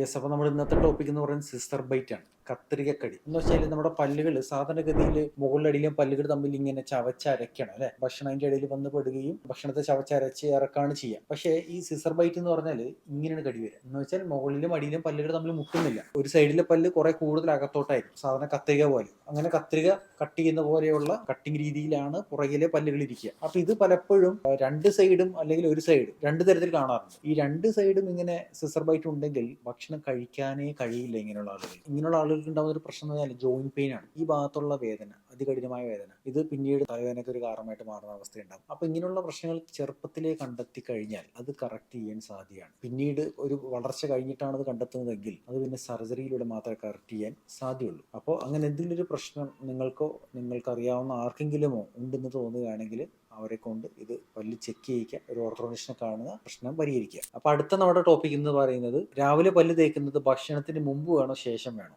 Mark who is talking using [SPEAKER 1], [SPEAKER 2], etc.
[SPEAKER 1] Yes അപ്പോൾ നമ്മുടെ ഇന്നത്തെ ടോപ്പിക് എന്ന് പറയുന്നത് സിസ്റ്റർ ബൈറ്റ് ആണ്. കത്രികക്കടി. എന്ന് വെച്ചാൽ നമ്മുടെ പല്ലുകൾ സാധാരണഗതിയിൽ മുകളിലടിയിലും പല്ലുകൾ തമ്മിൽ ഇങ്ങനെ ചവച്ചരയ്ക്കണം അല്ലെ? ഭക്ഷണം അതിന്റെ ഇടയിൽ വന്ന് പെടുകയും ഭക്ഷണത്തെ ചവച്ചരച്ച് ഇറക്കാണ് ചെയ്യുക പക്ഷേ ഈ സിസർ ബൈറ്റ് എന്ന് പറഞ്ഞാൽ ഇങ്ങനെയാണ് കടി വരിക. എന്ന് വെച്ചാൽ മുകളിലും അടിയിലും പല്ലുകൾ തമ്മിൽ മുട്ടുന്നില്ല. ഒരു സൈഡിലെ പല്ല് കുറെ കൂടുതൽ അകത്തോട്ടായിരിക്കും. സാധാരണ കത്രിക പോലെ. അങ്ങനെ കത്രിക കട്ട് ചെയ്യുന്ന പോലെയുള്ള കട്ടിംഗ് രീതിയിലാണ് പുറകിലെ പല്ലുകൾ ഇരിക്കുക. അപ്പൊ ഇത് പലപ്പോഴും രണ്ട് സൈഡും അല്ലെങ്കിൽ ഒരു സൈഡ് രണ്ട് തരത്തിൽ കാണാറുണ്ട്. ഈ രണ്ട് സൈഡും ഇങ്ങനെ സിസർ ബൈറ്റ് ഉണ്ടെങ്കിൽ ഭക്ഷണം കഴിക്കാനേ കഴിയില്ല ഇങ്ങനെയുള്ള ആളുകൾ. ഇങ്ങനെയുള്ള ആളുകൾക്ക് ഉണ്ടാകുന്ന ഒരു പ്രശ്നം എന്ന് പറഞ്ഞാൽ ജോയിന്റ് പെയിൻ ആണ്. ഈ ഭാഗത്തുള്ള വേദന അതികഠിനമായ വേദന ഇത് പിന്നീട് തലവേദനയ്ക്ക് ഒരു കാരണമായിട്ട് മാറുന്ന അവസ്ഥയുണ്ടാകും. അപ്പൊ ഇങ്ങനെയുള്ള പ്രശ്നങ്ങൾ ചെറുപ്പത്തിലേ കണ്ടെത്തി കഴിഞ്ഞാൽ അത് കറക്റ്റ് ചെയ്യാൻ സാധ്യമാണ്. പിന്നീട് ഒരു വളർച്ച കഴിഞ്ഞിട്ടാണ് അത് കണ്ടെത്തുന്നതെങ്കിൽ അത് പിന്നെ സർജറിയിലൂടെ മാത്രമേ കറക്റ്റ് ചെയ്യാൻ സാധ്യമുള്ളൂ. അപ്പോൾ അങ്ങനെ എന്തെങ്കിലും ഒരു പ്രശ്നം നിങ്ങൾക്കോ നിങ്ങൾക്ക് അറിയാവുന്ന ആർക്കെങ്കിലുമോ ഉണ്ടെന്ന് തോന്നുകയാണെങ്കിൽ അവരെ കൊണ്ട് ഇത് പല്ല് ചെക്ക് ചെയ്യിക്കുക ഒരു ഓർത്തോണിസ്റ്റിനെ കാണുക പ്രശ്നം പരിഹരിക്കുക. അപ്പൊ അടുത്ത നമ്മുടെ ടോപ്പിക് എന്ന് പറയുന്നത് രാവിലെ പല്ല് തേക്കുന്നത് ഭക്ഷണത്തിന് മുമ്പ് വേണോ ശേഷം വേണോ?